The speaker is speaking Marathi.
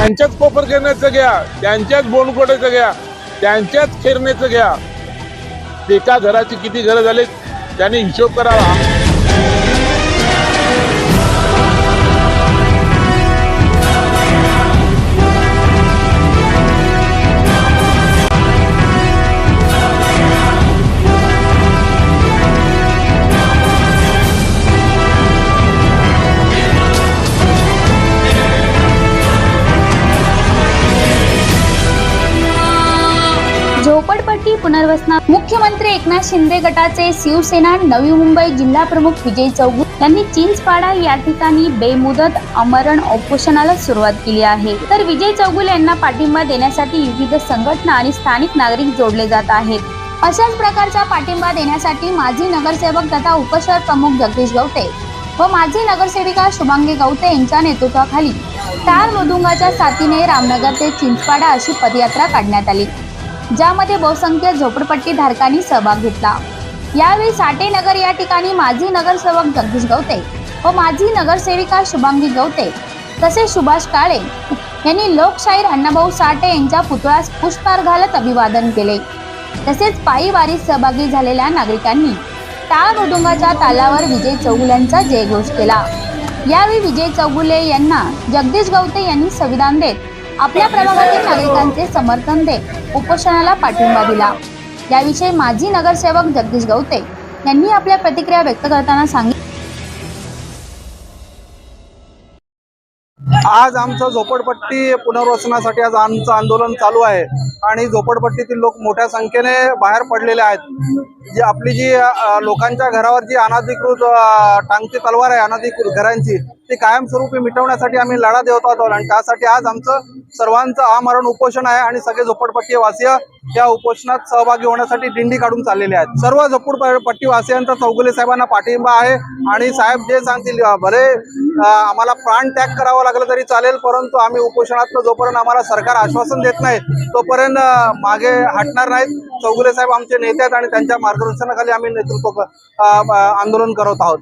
त्यांच्याच कोपरखेरण्याचं घ्या त्यांच्याच बोनकोट्याचं घ्या त्यांच्याच खेरण्याचं घ्या. एका घराची किती घरं झाली त्याने हिशोब करावा. झोपडपट्टी पुनर्वसनात मुख्यमंत्री एकनाथ शिंदे गटाचे शिवसेना नवी मुंबई जिल्हा प्रमुख विजय चौगु यांनी चिंचपाडा या ठिकाणी बेमुदत अमरण उपोषणाला सुरुवात केली आहे. तर विजय चौगुल यांना पाठिंबा देण्यासाठी विविध संघटना आणि स्थानिक नागरिक जोडले जात आहेत. अशाच प्रकारचा पाठिंबा देण्यासाठी माजी नगरसेवक तथा उपशहर प्रमुख जगदीश गवते व माजी नगरसेविका शुभांगी गवते यांच्या नेतृत्वाखाली टार मृदुंगाच्या साथीने रामनगर ते चिंचपाडा अशी पदयात्रा काढण्यात आली. ज्यामध्ये बहुसंख्य झोपडपट्टी धारकांनी सहभाग घेतला. यावेळी साठे नगर या ठिकाणी माजी नगरसेवक जगदीश गवते व माजी नगरसेविका शुभांगी गवते तसेच सुभाष काळे यांनी लोकशाहीर अण्णाभाऊ साठे यांच्या पुतळ्यास पुष्पहार घालत अभिवादन केले. तसेच पायी वारीत सहभागी झालेल्या नागरिकांनी टाळ मृदुंगाच्या तालावर विजय चौगुले यांचा जयघोष केला. यावेळी विजय चौगुले यांना जगदीश गवते यांनी संविधान देत आपल्या प्रभागातील नागरिकांचे समर्थन देत उपोषणाला पाठिंबा दिला. याविषयी माजी नगरसेवक जगदीश गवते यांनी आपल्या प्रतिक्रिया व्यक्त करताना सांगितलं. आज आमचं झोपडपट्टी पुनर्वसनासाठी आज आमचं आंदोलन चालू आहे आणि झोपडपट्टीतील लोक मोठ्या संख्येने बाहेर पडलेले आहेत. जी आपली जी लोकांच्या घरावर जी अनाधिकृत टांगती तलवार आहे अनाधिकृत घरांची ती कायमस्वरूपी मिटवण्यासाठी आम्ही लढा देत आहोत आणि त्यासाठी आज आमचं सर्वांचं आमरण उपोषण आहे आणि सगळे झोपडपट्टीवासीय या उपोषणात सहभागी होण्यासाठी दिंडी काढून चाललेले आहेत. सर्व झोपडपट्टी वासियांचा चौगुले साहेबांना पाठिंबा आहे आणि साहेब जे सांगतील भले आम्हाला प्राण त्याग करावा लागला तरी चालेल परंतु आम्ही उपोषणात जोपर्यंत आम्हाला सरकार आश्वासन देत नाही तोपर्यंत मागे हटणार नाहीत. चौगुले साहेब आमचे नेते आहेत आणि त्यांच्या मार्गदर्शनाखाली आम्ही नेतृत्व आंदोलन करत आहोत.